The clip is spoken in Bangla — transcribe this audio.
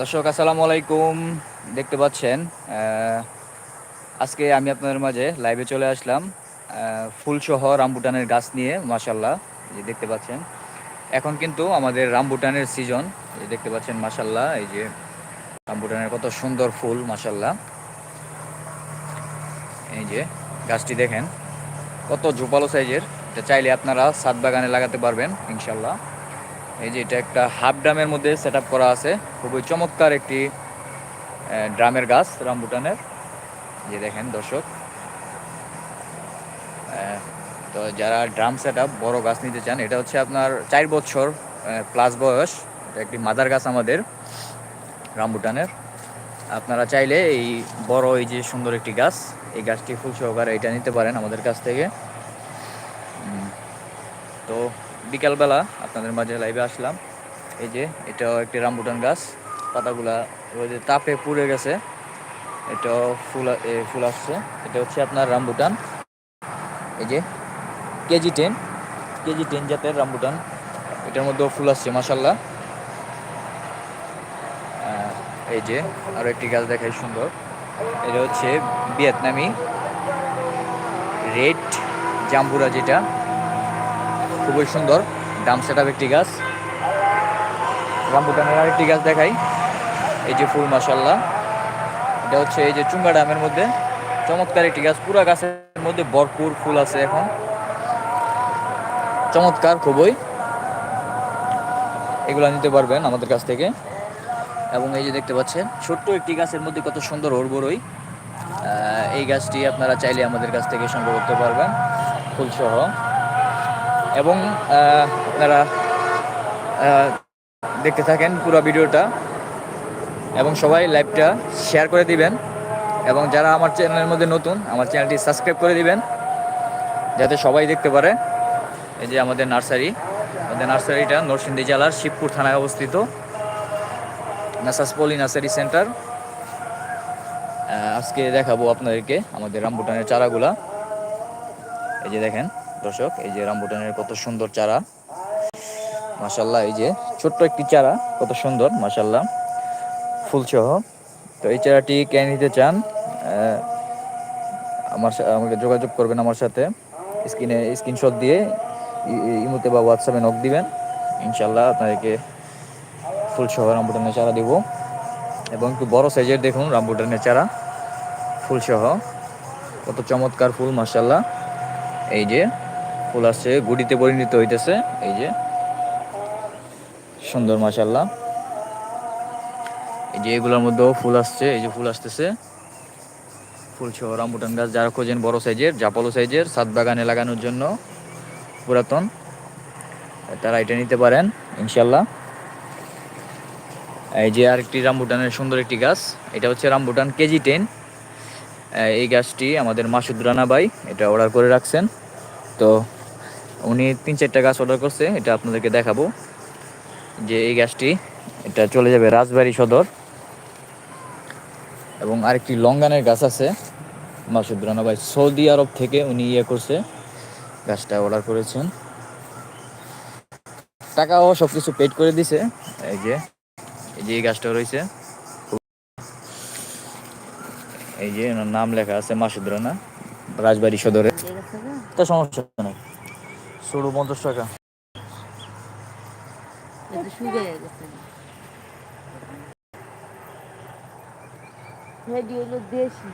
দর্শক, আসসালামু আলাইকুম। দেখতে পাচ্ছেন আজকে আমি আপনাদের মাঝে লাইভে চলে আসলাম ফুলসহ রামবুটানের গাছ নিয়ে মাসাল্লাহ যে দেখতে পাচ্ছেন। এখন কিন্তু আমাদের রামবুটানের সিজন যে দেখতে পাচ্ছেন মাসাল্লাহ এই যে রামবুটানের কত সুন্দর ফুল মাসাল্লাহ এই যে গাছটি দেখেন, কত ঝোপালো সাইজের এটা চাইলে আপনারা সাত বাগানে লাগাতে পারবেন ইনশাল্লাহ এই যে এটা একটা হাফ ড্রামের মধ্যে সেট করা আছে। খুবই চমৎকার একটি ড্রামের গাছ রামবুটানের। যে দেখেন দর্শক। তো যারা ড্রাম সেট বড় গাছ নিতে চান, এটা হচ্ছে আপনার চার বছর প্লাস বয়স। এটা একটি মাদার গাছ আমাদের রামবুটানের। আপনারা চাইলে এই বড়, এই যে সুন্দর একটি গাছ, এই গাছটি ফুল সহকারে এটা নিতে পারেন আমাদের কাছ থেকে। তো বিকালবেলা আপনাদের মাঝে লাইভে আসলাম। এই যে, এটাও একটি রামবুটান গাছ। পাতাগুলা রোদে তাপে পুড়ে গেছে। এটাও ফুল ফুল আসছে। এটা হচ্ছে আপনার রামবুটান। এই যে, কেজি টেন কেজি টেন জাতের রামবুটান। এটার মধ্যেও ফুল আসছে মাসাল্লাহ এই যে আরও একটি গাছ দেখাই সুন্দর। এটা হচ্ছে ভিয়েতনামি রেড জাম্বুরা যেটা। খুবই সুন্দর। ডাম সেট একটি গাছ। রামবুটানের আরেকটি গাছ দেখাই। এই যে ফুল মাসাল্লাহ এটা হচ্ছে এই যে চুঙ্গা ডামের মধ্যে। চমৎকার একটি গাছ। পুরা গাছের মধ্যে ভরপুর ফুল আছে এখন। চমৎকার, খুবই। এগুলো নিতে পারবেন আমাদের কাছ থেকে। এবং এই যে দেখতে পাচ্ছেন, ছোট্ট একটি গাছের মধ্যে কত সুন্দর ওরবরই এই গাছটি আপনারা চাইলে আমাদের কাছ থেকে সংগ্রহ করতে পারবেন। ফুলসহ। এবং আপনারা দেখতে থাকেন পুরো ভিডিওটা এবং সবাই লাইভটা শেয়ার করে দিবেন এবং যারা আমার চ্যানেলের মধ্যে নতুন, আমার চ্যানেলটি সাবস্ক্রাইব করে দিবেন যাতে সবাই দেখতে পারে। এই যে আমাদের নার্সারি, আমাদের নার্সারিটা নরসিংদী জেলার শিবপুর থানায় অবস্থিত। নাসাস পলি নার্সারি সেন্টার। আজকে দেখাবো আপনাদেরকে আমাদের রামবুটানের চারাগুলা। এই যে দেখেন। দর্শক, এই যে রামবুটানের কত সুন্দর চারা। মাসাল্লাহ এই যে ছোট্ট একটি চারা, কত সুন্দর মাসাল্লাহ ফুলসহ। তো এই চারাটি কে নিতে চান আমার আমাকে যোগাযোগ করবেন আমার সাথে। স্ক্রিনে স্ক্রিনশট দিয়ে ইমোতে বা হোয়াটসঅ্যাপে নক দিবেন। ইনশাল্লাহ আপনাদেরকে ফুলসহ রামবুটানের চারা দিব। এবং একটু বড় সাইজের দেখুন রামবুটানের চারা, ফুলসহ। কত চমৎকার ফুল মাসাল্লাহ এই যে ফুল আসছে গুড়িতে পরিণত হইতেছে। এই যে। সুন্দর মাসাল্লাহ এই যে এগুলোর মধ্যেও ফুল আসছে, এই যে ফুল আসতেছে। ফুল সহ রামবুটান গাছ, যারা খোঁজেন বড় সাইজের, জাপালো সাইজের সাত বাগানে লাগানোর জন্য পুরাতন, তারা এটা নিতে পারেন ইনশাল্লাহ এই যে আরেকটি রামবুটানের সুন্দর একটি গাছ, এটা হচ্ছে রামবুটান কেজি টেন। এই গাছটি আমাদের মাসুদ রানা ভাই এটা অর্ডার করে রাখছেন। তো উনি তিন চারটা গাছ অর্ডার করছে এটা আপনাদেরকে দেখাবো। যে এই গাছটি এটা চলে যাবে রাজবাড়ি সদর। এবং আরেকটি লঙ্গানের গাছ আছে। মাসুদ রানা ভাই সৌদি আরব থেকে উনি ইয়ে করছে গাছটা অর্ডার করেছেন। টাকাও সব কিছু পেড করে দিছে। এই যে এই যে এই গাছটা রয়েছে। এই যে নাম লেখা আছে মাসুদ রানা রাজবাড়ি সদরে। তা সমস্যা নেই। ষোলো পঞ্চাশ টাকা। দেশি।